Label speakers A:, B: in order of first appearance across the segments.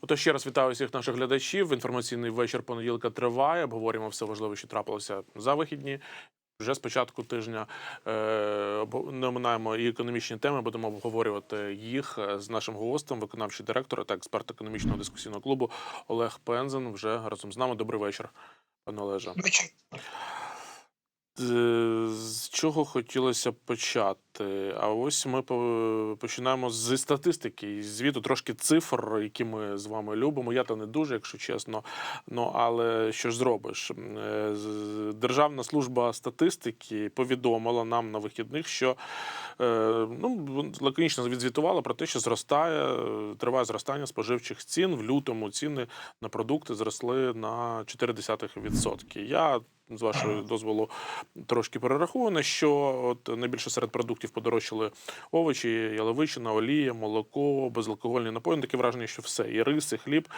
A: Отож, ще раз вітаю всіх наших глядачів. Інформаційний вечір понеділка триває. Обговорюємо все важливе, що трапилося за вихідні. Вже з початку тижня не оминаємо і економічні теми. Будемо обговорювати їх е, з нашим гостем, виконавчий директор та експерт економічного дискусійного клубу Олег Пензен. Вже разом з нами. Добрий вечір, пане Олеже. З з чого хотілося почати? А ось ми починаємо зі статистики, звіту трошки цифр, які ми з вами любимо. Я то не дуже, якщо чесно. Ну але що ж зробиш? Е, Державна служба статистики повідомила нам на вихідних, що е, ну лаконічно відзвітувала про те, що зростає, е, триває зростання споживчих цін. В лютому ціни на продукти зросли на 0,4%. Я з вашого дозволу трошки перераховано, що от найбільше серед продуктів подорожчали овочі, яловичина, олія, молоко, безалкогольні напої. Ну, Таке враження, що все. І рис, і хліб,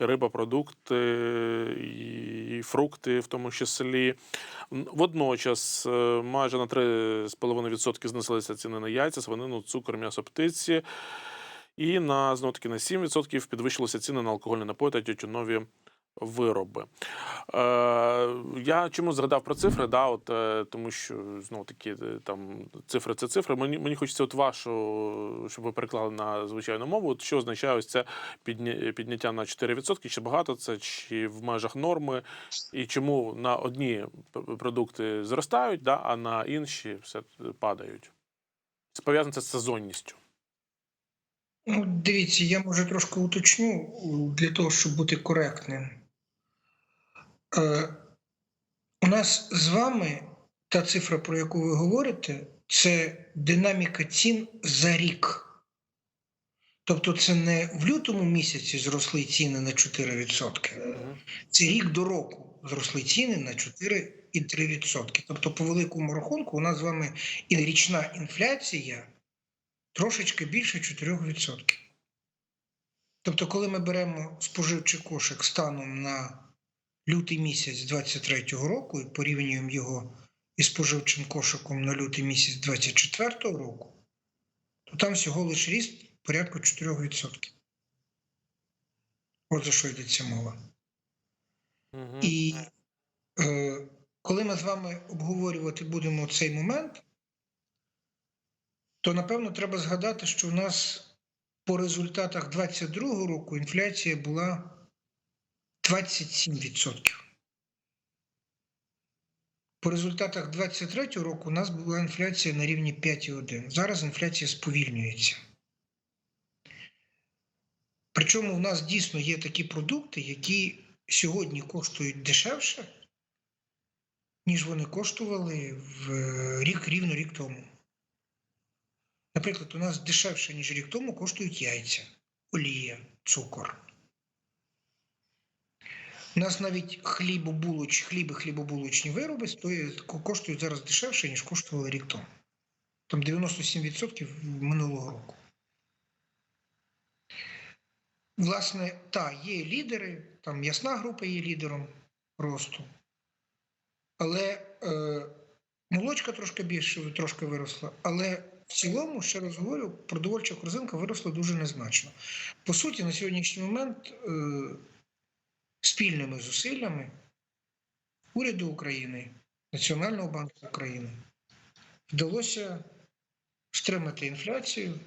A: і риба, продукти, і фрукти, в тому числі. Водночас е, майже на 3,5% знеслися ціни на яйця, свинину, цукор, м'ясо птиці. І на знову таки на 7% підвищилися ціни на алкогольні напої та тютюнові вироби. Е, я чому згадав про цифри? Да, от, е, тому що знову таки е, там цифри це цифри. Мені, мені хочеться от вашу, щоб ви переклали на звичайну мову. От що означає ось це підняття на 4%? Чи багато це, чи в межах норми? І чому на одні продукти зростають, да, а на інші все падають? Це пов'язано це з сезонністю.
B: Ну, дивіться, я може трошки уточню для того, щоб бути коректним. Е, у нас з вами та цифра, про яку ви говорите, це динаміка цін за рік. Тобто це не в лютому місяці зросли ціни на 4%. Це рік до року зросли ціни на 4,3%. Тобто, по великому рахунку, у нас з вами і річна інфляція трошечки більше 4%. Тобто, коли ми беремо споживчий кошик станом на лютий місяць 2023 року і порівнюємо його із споживчим кошиком на лютий місяць 2024 року, то там всього лише ріст порядку 4%. От за що йдеться мова.
A: Мгм.
B: І е, коли ми з вами обговорювати будемо цей момент, то напевно треба згадати, що у нас по результатах 2022 року інфляція була 27%. По результатах 2023 року у нас була інфляція на рівні 5,1. Зараз інфляція сповільнюється. Причому в нас дійсно є такі продукти, які сьогодні коштують дешевше, ніж вони коштували в е, рік рівно рік тому. Наприклад, у нас дешевше, ніж рік тому, коштують яйця, олія, цукор. У нас навіть хлібобулоч, хліб і хлібобулочні вироби стоять, коштують зараз дешевше, ніж коштували рік тому. Там 97% минулого року. Власне, та, є лідери, там ясна група є лідером росту. Але е, молочка трошки більше, трошки виросла. Але в цілому, ще раз говорю, продовольча корзинка виросла дуже незначно. По суті, на сьогоднішній момент е, спільними зусиллями уряду України, Національного банку України вдалося стримати інфляцію.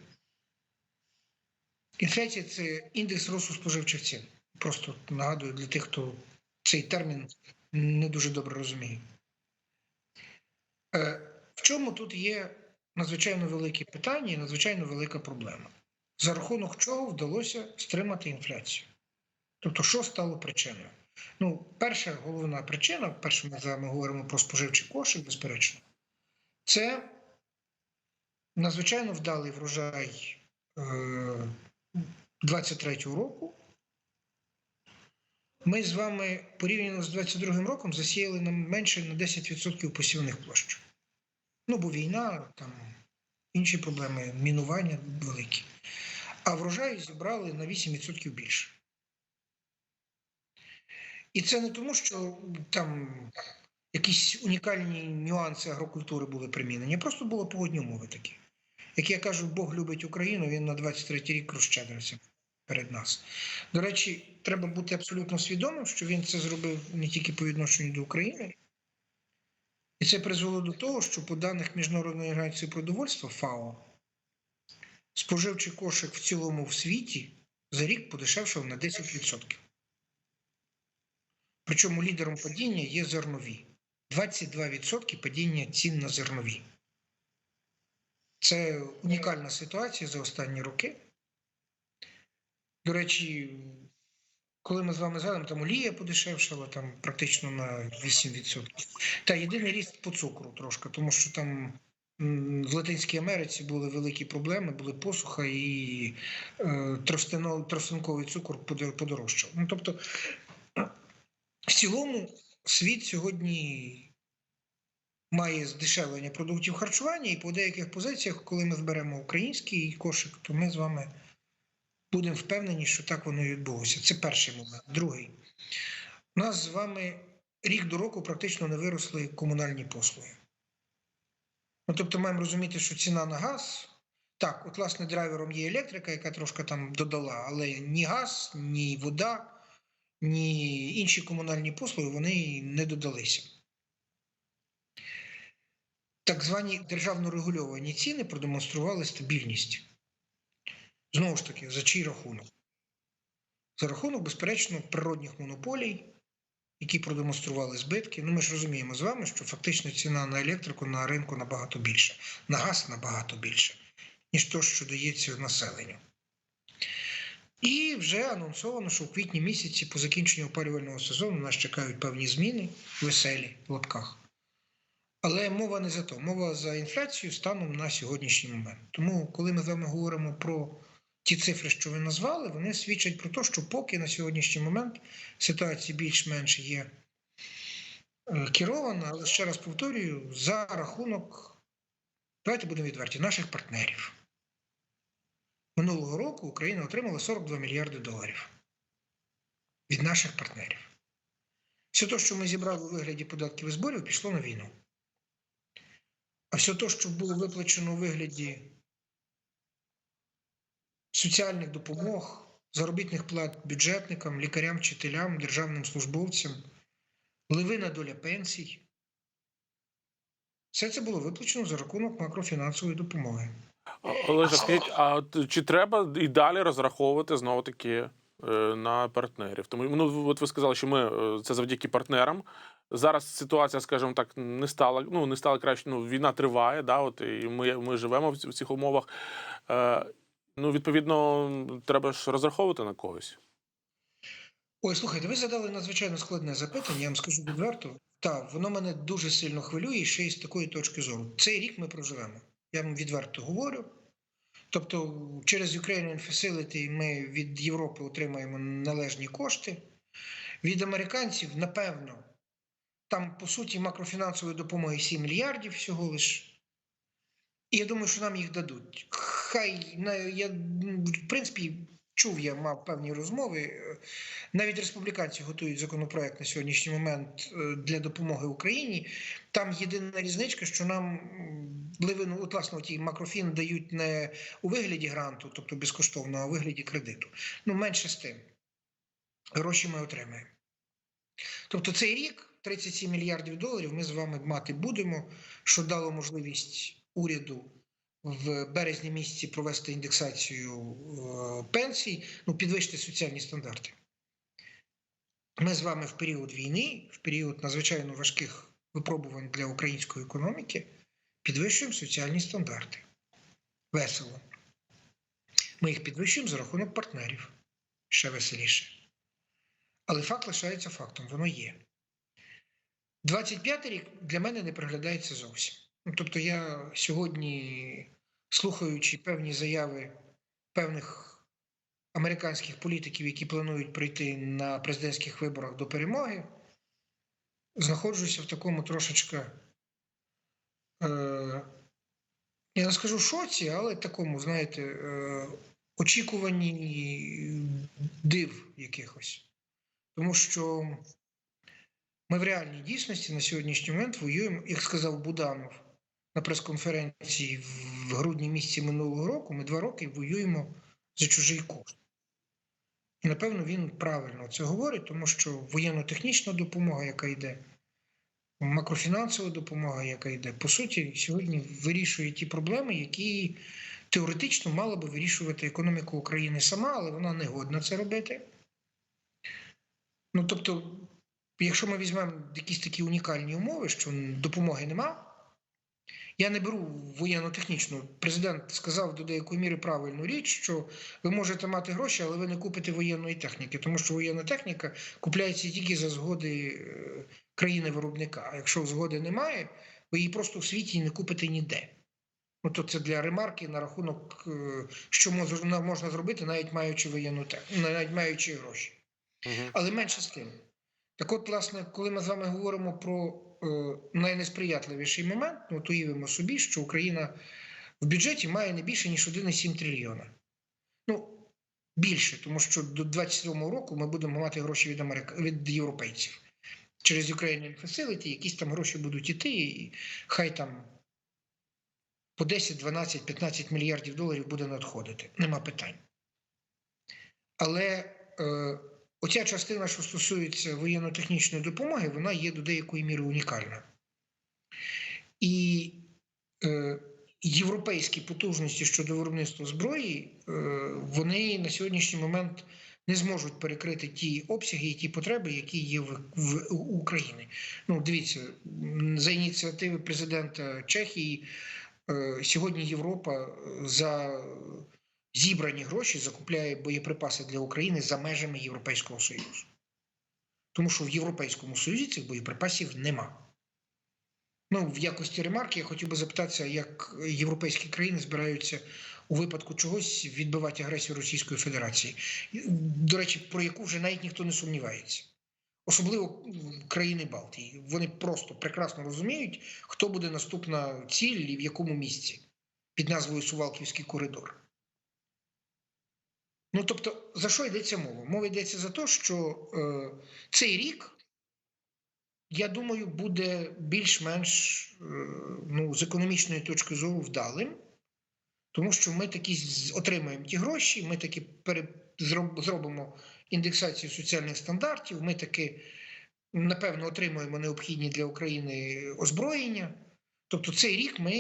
B: Інфляція це індекс росту споживчих цін. Просто нагадую для тих, хто цей термін не дуже добре розуміє. Е, В чому тут є надзвичайно велике питання і надзвичайно велика проблема? За рахунок чого вдалося стримати інфляцію? Тобто, що стало причиною? Ну, перша головна причина, перше, ми вами говоримо про споживчий кошик, безперечно, це надзвичайно вдалий врожай е, 23-го року. Ми з вами порівняно з 22-м роком засіяли нам менше на 10% посівних площ. Ну, бо війна, там інші проблеми, мінування великі. А врожай зібрали на 8% більше. І це не тому, що там якісь унікальні нюанси агрокультури були примінені, просто було погодні умови такі. Як я кажу, Бог любить Україну, він на 23-й рік розщедрився. перед нас. До речі, треба бути абсолютно свідомим, що він це зробив не тільки по відношенню до України, і це призвело до того, що по даних Міжнародної організації продовольства ФАО споживчий кошик в цілому в світі за рік подешевшав на 10%. Причому лідером падіння є зернові. 22% падіння цін на зернові. Це унікальна ситуація за останні роки. До речі, коли ми з вами згадуємо, там олія подешевшала там практично на 8%. Та єдиний ріст по цукру трошки, тому що там в Латинській Америці були великі проблеми, були посуха і е, тростинковий цукор подорожчав. Ну, тобто, в цілому, світ сьогодні має здешевлення продуктів харчування, і по деяких позиціях, коли ми зберемо український кошик, то ми з вами будемо впевнені, що так воно і відбулося. Це перший момент. Другий. У нас з вами рік до року практично не виросли комунальні послуги. Ну, тобто маємо розуміти, що ціна на газ. Так, от, власне, драйвером є електрика, яка трошки там додала, але ні газ, ні вода, ні інші комунальні послуги вони не додалися. Так звані державно регульовані ціни продемонстрували стабільність. Знову ж таки, за чий рахунок? За рахунок, безперечно, природних монополій, які продемонстрували збитки. Ну, ми ж розуміємо з вами, що фактично ціна на електрику на ринку набагато більша, на газ набагато більше, ніж то, що дається населенню. І вже анонсовано, що в квітні місяці по закінченню опалювального сезону нас чекають певні зміни, веселі в лапках. Але мова не за то, мова за інфляцію станом на сьогоднішній момент. Тому, коли ми з вами говоримо про ті цифри, що ви назвали, вони свідчать про те, що поки на сьогоднішній момент ситуація більш-менш є е, керована, але ще раз повторюю, за рахунок, давайте будемо відверті, наших партнерів. Минулого року Україна отримала 42 мільярди доларів від наших партнерів. Все те, що ми зібрали у вигляді податків і зборів, пішло на війну. А все те, що було виплачено у вигляді соціальних допомог, заробітних плат бюджетникам, лікарям, вчителям, державним службовцям, ливина доля пенсій. Все це було виплачено за рахунок макрофінансової допомоги.
A: Олеже, скажіть, а от чи треба і далі розраховувати знову таки е, на партнерів? Тому ну от ви сказали, що ми е, це завдяки партнерам. Зараз ситуація, скажімо так, не стала ну не стала краще. Ну війна триває, да, от і ми, ми живемо в цих умовах. Е, ну, відповідно, треба ж розраховувати на когось.
B: Ой, слухайте, ви задали надзвичайно складне запитання, я вам скажу відверто. Так, воно мене дуже сильно хвилює ще й з такої точки зору. Цей рік ми проживемо. Я вам відверто говорю. Тобто, через Ukrainian Facility ми від Європи отримаємо належні кошти. Від американців, напевно, там, по суті, макрофінансової допомоги 7 мільярдів всього лиш. І я думаю, що нам їх дадуть. Хай я в принципі чув, я мав певні розмови. е, Навіть республіканці готують законопроект на сьогоднішній момент е, для допомоги Україні. Там єдина різничка, що нам ливину, от, власне, ті макрофін дають не у вигляді гранту, тобто безкоштовно, а у вигляді кредиту. Ну, менше з тим. Гроші ми отримаємо. Тобто цей рік 37 мільярдів доларів ми з вами мати будемо, що дало можливість уряду в березні місяці провести індексацію е, пенсій, ну, підвищити соціальні стандарти. Ми з вами в період війни, в період надзвичайно важких випробувань для української економіки, підвищуємо соціальні стандарти. Весело. Ми їх підвищуємо за рахунок партнерів. Ще веселіше. Але факт лишається фактом, воно є. 25 рік для мене не приглядається зовсім. Ну, тобто, я сьогодні, слухаючи певні заяви певних американських політиків, які планують прийти на президентських виборах до перемоги, знаходжуся в такому трошечки, е, я не скажу шоці, але такому, знаєте, е, очікуванні див якихось. Тому що ми в реальній дійсності на сьогоднішній момент воюємо, як сказав Буданов на прес-конференції в грудні місяці минулого року. Ми два роки воюємо за чужий кошт. І напевно він правильно це говорить, тому що воєнно-технічна допомога, яка йде, макрофінансова допомога, яка йде, по суті, сьогодні вирішує ті проблеми, які теоретично мала би вирішувати економіка України сама, але вона не годна це робити. Ну тобто, якщо ми візьмемо якісь такі унікальні умови, що допомоги нема, я не беру воєнно-технічну. Президент сказав до деякої міри правильну річ, що ви можете мати гроші, але ви не купите воєнної техніки, тому що воєнна техніка купляється тільки за згоди е, країни-виробника. А якщо згоди немає, ви її просто в світі не купите ніде. Ну, то це для ремарки на рахунок, е, що можна зробити, навіть маючи воєнну техніку, навіть маючи гроші.
A: Мгм.
B: Але менше з тим. Так от, власне, коли ми з вами говоримо про найнесприятливіший момент, ну, то уявимо собі, що Україна в бюджеті має не більше, ніж 1,7 трильйона. Ну, більше, тому що до 27 року ми будемо мати гроші від, Америка... від європейців. Через Ukrainian Facility якісь там гроші будуть іти, і хай там по 10, 12, 15 мільярдів доларів буде надходити. Нема питань. Але е, оця частина, що стосується воєнно-технічної допомоги, вона є до деякої міри унікальна. І е, європейські потужності щодо виробництва зброї, е, вони на сьогоднішній момент не зможуть перекрити ті обсяги і ті потреби, які є в, в у України. Ну, дивіться, за ініціативи президента Чехії. Е, Сьогодні Європа е, за зібрані гроші закупляє боєприпаси для України за межами Європейського Союзу. Тому що в Європейському Союзі цих боєприпасів нема. Ну, в якості ремарки я хотів би запитатися, як європейські країни збираються у випадку чогось відбивати агресію Російської Федерації. До речі, про яку вже навіть ніхто не сумнівається. Особливо країни Балтії. Вони просто прекрасно розуміють, хто буде наступна ціль і в якому місці під назвою Сувалківський коридор. Ну тобто, за що йдеться мова? Мова йдеться за те, що е, цей рік, я думаю, буде більш-менш е, ну, з економічної точки зору вдалим, тому що ми таки з- отримаємо ті гроші, ми таки зробимо індексацію соціальних стандартів, ми таки, напевно, отримуємо необхідні для України озброєння. Тобто цей рік ми,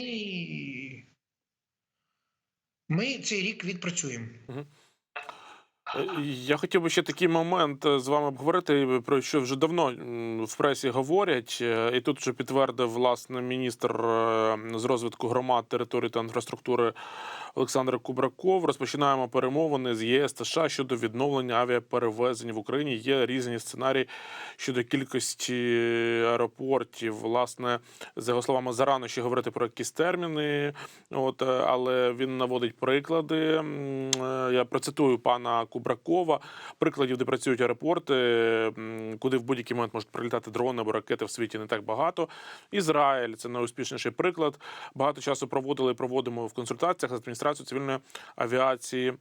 B: ми цей рік відпрацюємо.
A: Е, Я хотів би ще такий момент е, з вами обговорити, про що вже давно в пресі говорять, е, і тут вже підтвердив власне міністр е, з розвитку громад, території та інфраструктури Олександр Кубраков. Розпочинаємо перемовини з ЄС та США щодо відновлення авіаперевезень в Україні. Є різні сценарії щодо кількості аеропортів. Власне, за його словами, зарано ще говорити про якісь терміни. От, е, але він наводить приклади. Е, Я процитую пана Кубракова. Прикладів, де працюють аеропорти, куди в будь-який момент можуть прилітати дрони або ракети в світі не так багато. Ізраїль це найуспішніший приклад. Багато часу проводили і проводимо в консультаціях з адміністрацією цивільної авіації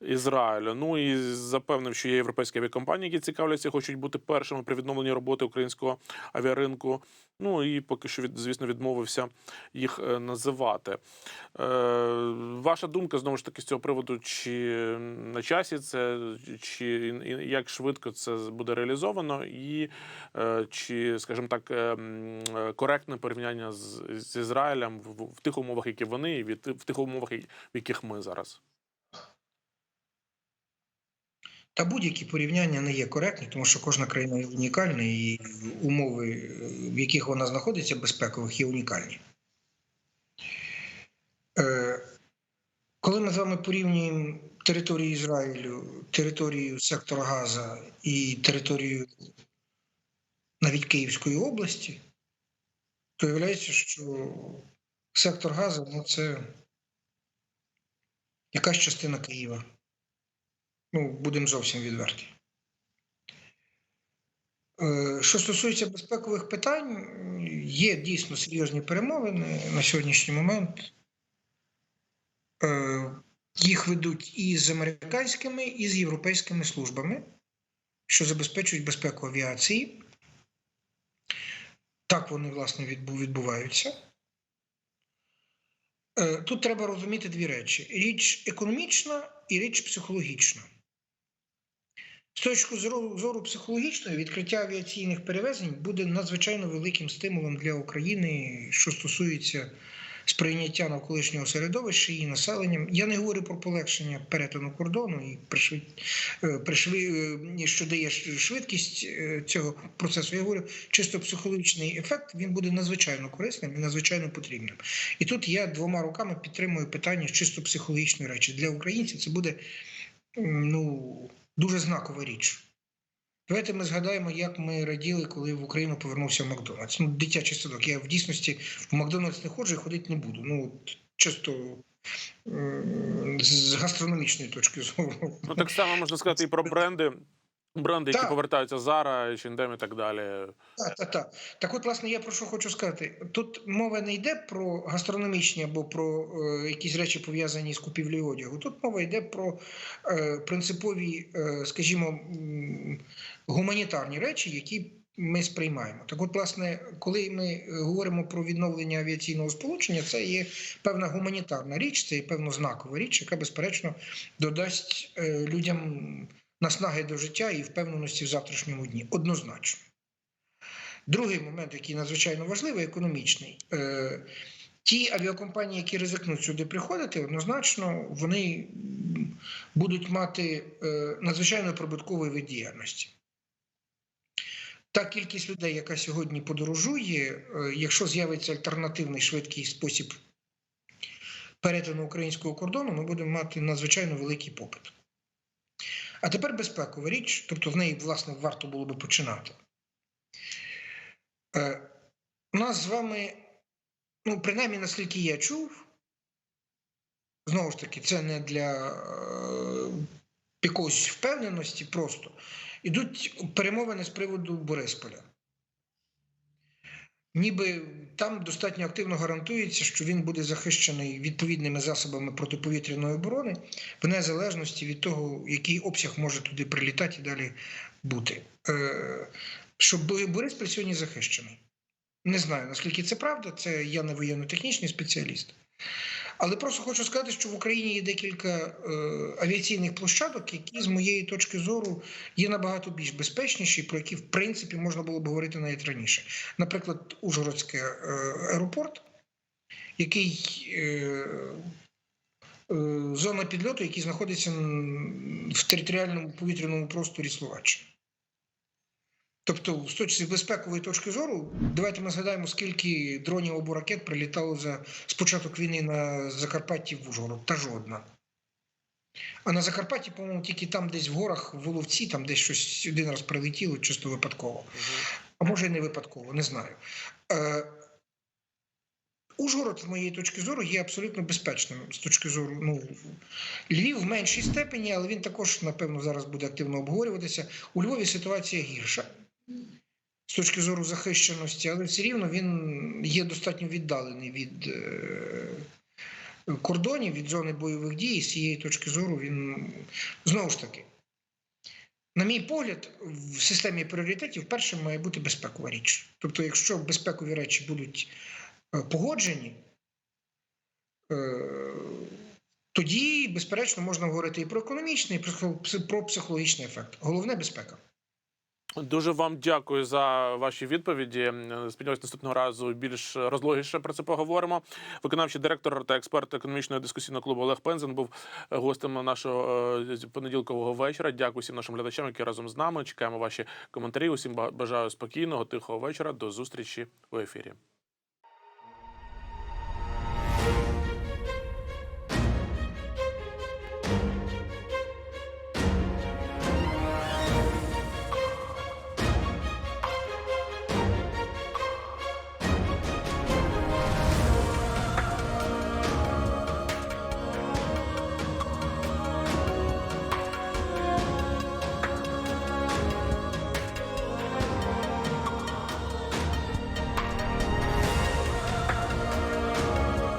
A: Ізраїлю. Ну і запевнив, що є європейські авіакомпанії, які цікавляться, хочуть бути першими при відновленні роботи українського авіаринку. Ну і поки що звісно, відмовився їх е, називати. Е, ваша думка знову ж таки з цього приводу, чи на часі це, чи як швидко це буде реалізовано, і е, чи, скажімо так, е, е, коректне порівняння з, з Ізраїлем в, в тих умовах, які вони, і від, в тих умовах, в яких ми зараз.
B: Та будь-які порівняння не є коректні, тому що кожна країна є унікальна, і умови, в яких вона знаходиться, безпекових, є унікальні. Коли ми з вами порівнюємо територію Ізраїлю, територію сектора Газа і територію навіть Київської області, то виявляється, що сектор Газа ну, це якась частина Києва. Ну, будемо зовсім відверті. Е, Що стосується безпекових питань, є дійсно серйозні перемовини на сьогоднішній момент. Їх ведуть і з американськими, і з європейськими службами, що забезпечують безпеку авіації. Так вони, власне, відбуваються. Е, Тут треба розуміти дві речі: річ економічна і річ психологічна. З точки зору, зору психологічної, відкриття авіаційних перевезень буде надзвичайно великим стимулом для України, що стосується сприйняття навколишнього середовища і населенням. Я не говорю про полегшення перетину кордону і пришвид... е, пришви... е, що дає швидкість е, цього процесу. Я говорю чисто психологічний ефект. Він буде надзвичайно корисним і надзвичайно потрібним. І тут я двома руками підтримую питання чисто психологічної речі. Для українців це буде ну, дуже знакова річ. Давайте ми згадаємо, як ми раділи, коли в Україну повернувся Макдональдс. Ну, дитячий садок. Я в дійсності в Макдональдс не ходжу і ходити не буду. Ну, чисто з гастрономічної точки зору.
A: Ну так само можна сказати і про бренди. Бренди, які повертаються Zara, H&M і так далі.
B: Так, так, так. Так от, власне, я про що хочу сказати. Тут мова не йде про гастрономічні або про е, якісь речі пов'язані з купівлею одягу. Тут мова йде про е, принципові, е, скажімо, гуманітарні речі, які ми сприймаємо. Так, от, власне, коли ми говоримо про відновлення авіаційного сполучення, це є певна гуманітарна річ, це є певно знакова річ, яка, безперечно, додасть е, людям наснаги до життя і впевненості в завтрашньому дні. Однозначно. Другий момент, який надзвичайно важливий, економічний. Е, Ті авіакомпанії, які ризикнуть сюди приходити, однозначно вони будуть мати е, надзвичайно прибутковий вид діяльності. Та кількість людей, яка сьогодні подорожує, е, якщо з'явиться альтернативний швидкий спосіб перетину українського кордону, ми будемо мати надзвичайно великий попит. А тепер безпекова річ, тобто в неї, власне, варто було би починати. Е, у нас з вами, ну, принаймні, наскільки я чув, знову ж таки, це не для е, якоїсь впевненості, просто ідуть перемовини з приводу Борисполя. Ніби там достатньо активно гарантується, що він буде захищений відповідними засобами протиповітряної оборони, в незалежності від того, який обсяг може туди прилітати і далі бути. Е, Щоб Бо- сьогодні захищений. Не знаю, наскільки це правда, це я не воєнно-технічний спеціаліст. Але просто хочу сказати, що в Україні є декілька е, авіаційних площадок, які, з моєї точки зору, є набагато більш безпечніші, про які, в принципі, можна було б говорити навіть раніше. Наприклад, Ужгородський е, аеропорт, який е, е, зона підльоту, який знаходиться в територіальному повітряному просторі Словаччини. Тобто, з точки безпекової точки зору, давайте ми згадаємо, скільки дронів або ракет прилітало за з війни на Закарпатті в Ужгород. Та жодна. А на Закарпатті, по-моєму, тільки там, десь в горах, в Воловці, там десь щось один раз прилетіло, чисто випадково. А може, і не випадково, не знаю. Е, Ужгород, з моєї точки зору, є абсолютно безпечним з точки зору. Ну, Львів в меншій степені, але він також, напевно, зараз буде активно обговорюватися. У Львові ситуація гірша з точки зору захищеності, але все рівно він є достатньо віддалений від е, кордонів, від зони бойових дій. І з цієї точки зору він знову ж таки. На мій погляд, в системі пріоритетів першим має бути безпекова річ. Тобто, якщо безпекові речі будуть е, погоджені, е, тоді, безперечно, можна говорити і про економічний, і про психологічний ефект. Головне безпека.
A: Дуже вам дякую за ваші відповіді. Е, Сподіваюсь, наступного разу більш розлогіше про це поговоримо. Виконавчий директор та експерт економічного дискусійного клубу Олег Пензен був гостем нашого е, понеділкового вечора. Дякую всім нашим глядачам, які разом з нами. Чекаємо ваші коментарі. Усім ба- бажаю спокійного, тихого вечора. До зустрічі у ефірі.